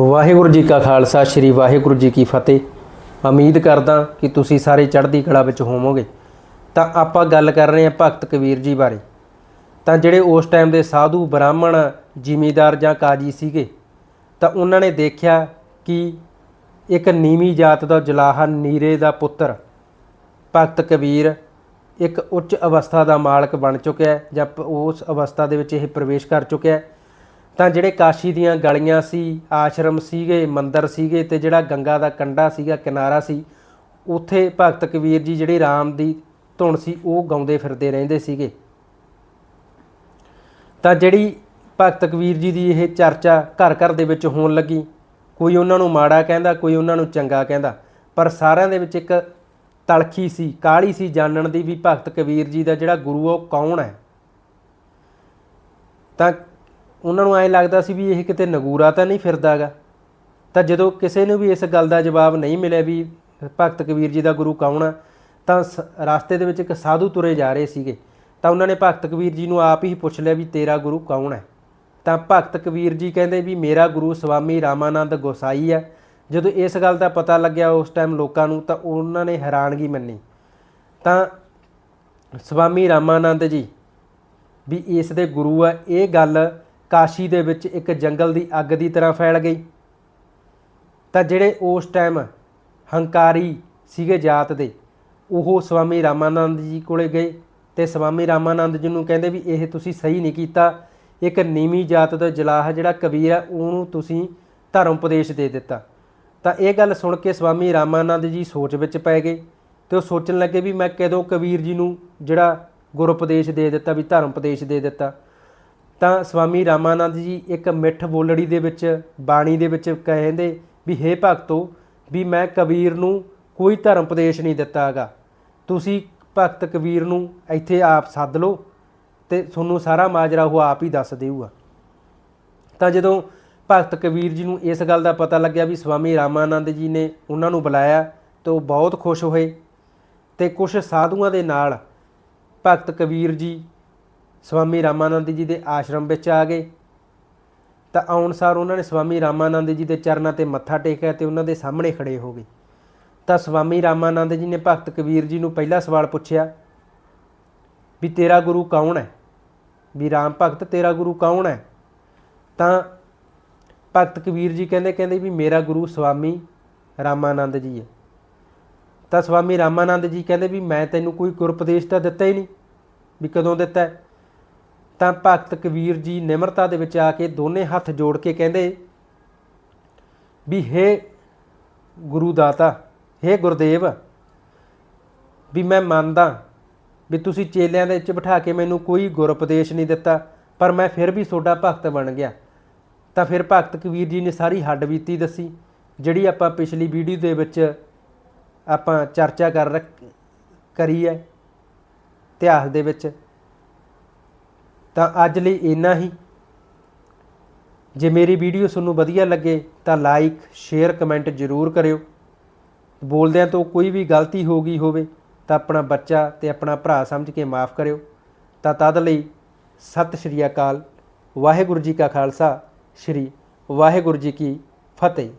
ਵਾਹਿਗੁਰੂ ਜੀ ਕਾ ਖਾਲਸਾ, ਸ੍ਰੀ ਵਾਹਿਗੁਰੂ ਜੀ ਕੀ ਫਤਿਹ। ਉਮੀਦ ਕਰਦਾ ਕਿ ਤੁਸੀਂ ਸਾਰੇ ਚੜ੍ਹਦੀ ਕਲਾ ਵਿੱਚ ਹੋਵੋਗੇ। ਤਾਂ ਆਪਾਂ ਗੱਲ ਕਰ ਰਹੇ ਹਾਂ ਭਗਤ ਕਬੀਰ ਜੀ ਬਾਰੇ। ਤਾਂ ਜਿਹੜੇ ਉਸ ਟਾਈਮ ਦੇ ਸਾਧੂ ਬ੍ਰਾਹਮਣ, ਜ਼ਿਮੀਦਾਰ ਜਾਂ ਕਾਜੀ ਸੀਗੇ, ਤਾਂ ਉਹਨਾਂ ਨੇ ਦੇਖਿਆ ਕਿ ਇੱਕ ਨੀਵੀਂ ਜਾਤ ਦਾ ਜਲਾਹਾ ਨੀਰੇ ਦਾ ਪੁੱਤਰ ਭਗਤ ਕਬੀਰ ਇੱਕ ਉੱਚ ਅਵਸਥਾ ਦਾ ਮਾਲਕ ਬਣ ਚੁੱਕਿਆ ਜਾਂ ਪ- ਉਸ ਅਵਸਥਾ ਦੇ ਵਿੱਚ ਇਹ ਪ੍ਰਵੇਸ਼ ਕਰ ਚੁੱਕਿਆ ਹੈ। ਤਾਂ ਜਿਹੜੇ ਕਾਸ਼ੀ ਦੀਆਂ ਗਲੀਆਂ ਸੀ, ਆਸ਼ਰਮ ਸੀਗੇ, ਮੰਦਰ ਸੀਗੇ ਤੇ ਜਿਹੜਾ ਗੰਗਾ ਦਾ ਕੰਢਾ ਸੀਗਾ, ਕਿਨਾਰਾ ਸੀ, ਉੱਥੇ ਭਗਤ ਕਬੀਰ ਜੀ ਜਿਹੜੀ ਰਾਮ ਦੀ ਧੁਨ ਸੀ, ਉਹ ਗਾਉਂਦੇ ਫਿਰਦੇ ਰਹਿੰਦੇ ਸੀਗੇ। ਤਾਂ ਜਿਹੜੀ ਭਗਤ ਕਬੀਰ ਜੀ ਦੀ ਇਹ ਚਰਚਾ ਘਰ ਘਰ ਦੇ ਵਿੱਚ ਹੋਣ ਲੱਗੀ, ਕੋਈ ਉਹਨਾਂ ਨੂੰ ਮਾੜਾ ਕਹਿੰਦਾ, ਕੋਈ ਉਹਨਾਂ ਨੂੰ ਚੰਗਾ ਕਹਿੰਦਾ, ਪਰ ਸਾਰਿਆਂ ਦੇ ਵਿੱਚ ਇੱਕ ਤਲਖੀ ਸੀ, ਕਾਹਲੀ ਸੀ ਜਾਣਨ ਦੀ ਵੀ ਭਗਤ ਕਬੀਰ ਜੀ ਦਾ ਜਿਹੜਾ ਗੁਰੂ ਉਹ ਕੌਣ ਹੈ? ਤਾਂ ਉਹਨਾਂ ਨੂੰ ਐਂ ਲੱਗਦਾ ਸੀ ਵੀ ਇਹ ਕਿਤੇ ਨਗੂਰਾ ਤਾਂ ਨਹੀਂ ਫਿਰਦਾਗਾ। ਤਾਂ ਜਦੋਂ ਕਿਸੇ ਨੂੰ ਵੀ ਇਸ ਗੱਲ ਦਾ ਜਵਾਬ ਨਹੀਂ ਮਿਲਿਆ ਵੀ ਭਗਤ ਕਬੀਰ ਜੀ ਦਾ ਗੁਰੂ ਕੌਣ ਆ, ਤਾਂ ਸ- ਰਸਤੇ ਦੇ ਵਿੱਚ ਇੱਕ ਸਾਧੂ ਤੁਰੇ ਜਾ ਰਹੇ ਸੀਗੇ। ਤਾਂ ਉਹਨਾਂ ਨੇ ਭਗਤ ਕਬੀਰ ਜੀ ਨੂੰ ਆਪ ਹੀ ਪੁੱਛ ਲਿਆ ਵੀ ਤੇਰਾ ਗੁਰੂ ਕੌਣ ਹੈ? ਤਾਂ ਭਗਤ ਕਬੀਰ ਜੀ ਕਹਿੰਦੇ ਵੀ ਮੇਰਾ ਗੁਰੂ ਸਵਾਮੀ ਰਾਮਾਨੰਦ ਗੋਸਾਈ ਹੈ ਜਦੋਂ ਇਸ ਗੱਲ ਦਾ ਪਤਾ ਲੱਗਿਆ ਉਸ ਟਾਈਮ ਲੋਕਾਂ ਨੂੰ ਤਾਂ ਉਹਨਾਂ ਨੇ ਹੈਰਾਨਗੀ ਮੰਨੀ। ਤਾਂ ਸਵਾਮੀ ਰਾਮਾਨੰਦ ਜੀ ਵੀ ਇਸ ਦੇ ਗੁਰੂ ਆ। ਇਹ ਗੱਲ ਕਾਸ਼ੀ ਦੇ ਵਿੱਚ ਇੱਕ ਜੰਗਲ ਦੀ ਅੱਗ ਦੀ ਤਰ੍ਹਾਂ ਫੈਲ ਗਈ। ਤਾਂ ਜਿਹੜੇ ਉਸ ਟਾਈਮ ਹੰਕਾਰੀ ਸੀਗੇ ਜਾਤ ਦੇ, ਉਹ ਸਵਾਮੀ ਰਾਮਾਨੰਦ ਜੀ ਕੋਲੇ ਗਏ ਤੇ ਸਵਾਮੀ ਰਾਮਾਨੰਦ ਜੀ ਨੂੰ ਕਹਿੰਦੇ ਵੀ ਇਹ ਤੁਸੀਂ ਸਹੀ ਨਹੀਂ ਕੀਤਾ। ਇੱਕ ਨੀਵੀਂ ਜਾਤ ਦਾ ਜਲਾਹ ਜਿਹੜਾ ਕਬੀਰ ਹੈ ਉਹਨੂੰ ਤੁਸੀਂ ਧਰਮ ਉਪਦੇਸ਼ ਦੇ ਦਿੱਤਾ। ਤਾਂ ਇਹ ਗੱਲ ਸੁਣ ਕੇ ਸਵਾਮੀ ਰਾਮਾਨੰਦ ਜੀ ਸੋਚ ਵਿੱਚ ਪੈ ਗਏ ਤੇ ਉਹ ਸੋਚਣ ਲੱਗੇ ਵੀ ਮੈਂ ਕਦੋਂ ਕਬੀਰ ਜੀ ਨੂੰ ਜਿਹੜਾ ਗੁਰ ਉਪਦੇਸ਼ ਦੇ ਦਿੱਤਾ, ਵੀ ਧਰਮ ਉਪਦੇਸ਼ ਦੇ ਦਿੱਤਾ। ਤਾਂ ਸਵਾਮੀ ਰਾਮਾਨੰਦ ਜੀ ਇੱਕ ਮਿੱਠ ਬੋਲੜੀ ਦੇ ਵਿੱਚ, ਬਾਣੀ ਦੇ ਵਿੱਚ ਕਹਿੰਦੇ ਵੀ, ਹੇ ਭਗਤੋ, ਵੀ ਮੈਂ ਕਬੀਰ ਨੂੰ ਕੋਈ ਧਰਮ ਉਪਦੇਸ਼ ਨਹੀਂ ਦਿੱਤਾ ਹੈਗਾ ਤੁਸੀਂ ਭਗਤ ਕਬੀਰ ਨੂੰ ਇੱਥੇ ਆਪ ਸੱਦ ਲਓ ਤੇ ਤੁਹਾਨੂੰ ਸਾਰਾ ਮਾਜਰਾ ਉਹ ਆਪ ਹੀ ਦੱਸ ਦੇਊਗਾ। ਤਾਂ ਜਦੋਂ ਭਗਤ ਕਬੀਰ ਜੀ ਨੂੰ ਇਸ ਗੱਲ ਦਾ ਪਤਾ ਲੱਗਿਆ ਵੀ ਸਵਾਮੀ ਰਾਮਾਨੰਦ ਜੀ ਨੇ ਉਹਨਾਂ ਨੂੰ ਬੁਲਾਇਆ ਤੇ ਉਹ ਬਹੁਤ ਖੁਸ਼ ਹੋਏ ਤੇ ਕੁਝ ਸਾਧੂਆਂ ਦੇ ਨਾਲ ਭਗਤ ਕਬੀਰ ਜੀ ਸਵਾਮੀ ਰਾਮਾਨੰਦ ਜੀ ਦੇ ਆਸ਼ਰਮ ਵਿੱਚ ਆ ਗਏ। ਤਾਂ ਆਉਣ ਸਾਰ ਉਹਨਾਂ ਨੇ ਸਵਾਮੀ ਰਾਮਾਨੰਦ ਜੀ ਦੇ ਚਰਨਾਂ ਤੇ ਮੱਥਾ ਟੇਕਿਆ ਤੇ ਉਹਨਾਂ ਦੇ ਸਾਹਮਣੇ ਖੜੇ ਹੋ ਗਏ। ਤਾਂ ਸਵਾਮੀ ਰਾਮਾਨੰਦ ਜੀ ਨੇ ਭਗਤ ਕਬੀਰ ਜੀ ਨੂੰ ਪਹਿਲਾ ਸਵਾਲ ਪੁੱਛਿਆ ਵੀ ਤੇਰਾ ਗੁਰੂ ਕੌਣ ਹੈ? ਵੀ ਰਾਮ ਭਗਤ ਤੇਰਾ ਗੁਰੂ ਕੌਣ ਹੈ? ਤਾਂ ਭਗਤ ਕਬੀਰ ਜੀ ਕਹਿੰਦੇ ਕਹਿੰਦੇ ਵੀ ਮੇਰਾ ਗੁਰੂ ਸਵਾਮੀ ਰਾਮਾਨੰਦ ਜੀ ਹੈ। ਤਾਂ ਸਵਾਮੀ ਰਾਮਾਨੰਦ ਜੀ ਕਹਿੰਦੇ ਵੀ ਮੈਂ ਤੈਨੂੰ ਕੋਈ ਗੁਰਪਦੇਸ਼ ਤਾਂ ਦਿੱਤਾ ਹੀ ਨਹੀਂ। ਵੀ ਕਦੋਂ ਦਿੱਤਾ ਹੈ? ਤਾਂ ਭਗਤ ਕਬੀਰ ਜੀ ਨਿਮਰਤਾ ਦੇ ਵਿੱਚ ਆ ਕੇ ਦੋਨੇ ਹੱਥ ਜੋੜ ਕੇ ਕਹਿੰਦੇ ਵੀ ਹੇ ਗੁਰੂ ਦਾਤਾ, ਹੇ ਗੁਰਦੇਵ, ਵੀ ਮੈਂ ਮੰਨਦਾ ਵੀ ਤੁਸੀਂ ਚੇਲਿਆਂ ਦੇ ਵਿੱਚ ਬਿਠਾ ਕੇ ਮੈਨੂੰ ਕੋਈ ਗੁਰ ਉਪਦੇਸ਼ ਨਹੀਂ ਦਿੱਤਾ, ਪਰ ਮੈਂ ਫਿਰ ਵੀ ਤੁਹਾਡਾ ਭਗਤ ਬਣ ਗਿਆ। ਤਾਂ ਫਿਰ ਭਗਤ ਕਬੀਰ ਜੀ ਨੇ ਸਾਰੀ ਹੱਡ ਬੀਤੀ ਦੱਸੀ, ਜਿਹੜੀ ਆਪਾਂ ਪਿਛਲੀ ਵੀਡੀਓ ਦੇ ਵਿੱਚ ਆਪਾਂ ਚਰਚਾ ਕਰ ਰੱਖ- ਕਰੀ ਹੈ, ਇਤਿਹਾਸ ਦੇ ਵਿੱਚ। ਤਾਂ ਅੱਜ ਲਈ ਇੰਨਾ ਹੀ। ਜੇ ਮੇਰੀ ਵੀਡੀਓ ਤੁਹਾਨੂੰ ਵਧੀਆ ਲੱਗੇ ਤਾਂ ਲਾਈਕ ਸ਼ੇਅਰ ਕਮੈਂਟ ਜ਼ਰੂਰ ਕਰਿਓ। ਬੋਲਦਿਆਂ ਤੋਂ ਕੋਈ ਵੀ ਗਲਤੀ ਹੋ ਗਈ ਹੋਵੇ ਤਾਂ ਆਪਣਾ ਬੱਚਾ ਤੇ ਆਪਣਾ ਭਰਾ ਸਮਝ ਕੇ ਮਾਫ ਕਰਿਓ। ਤਾਂ ਤਦ ਲਈ ਸਤਿ ਸ਼੍ਰੀ ਅਕਾਲ। ਵਾਹਿਗੁਰੂ ਜੀ ਕਾ ਖਾਲਸਾ। ਸ਼੍ਰੀ ਵਾਹਿਗੁਰੂ ਜੀ ਕੀ ਫਤਿਹ।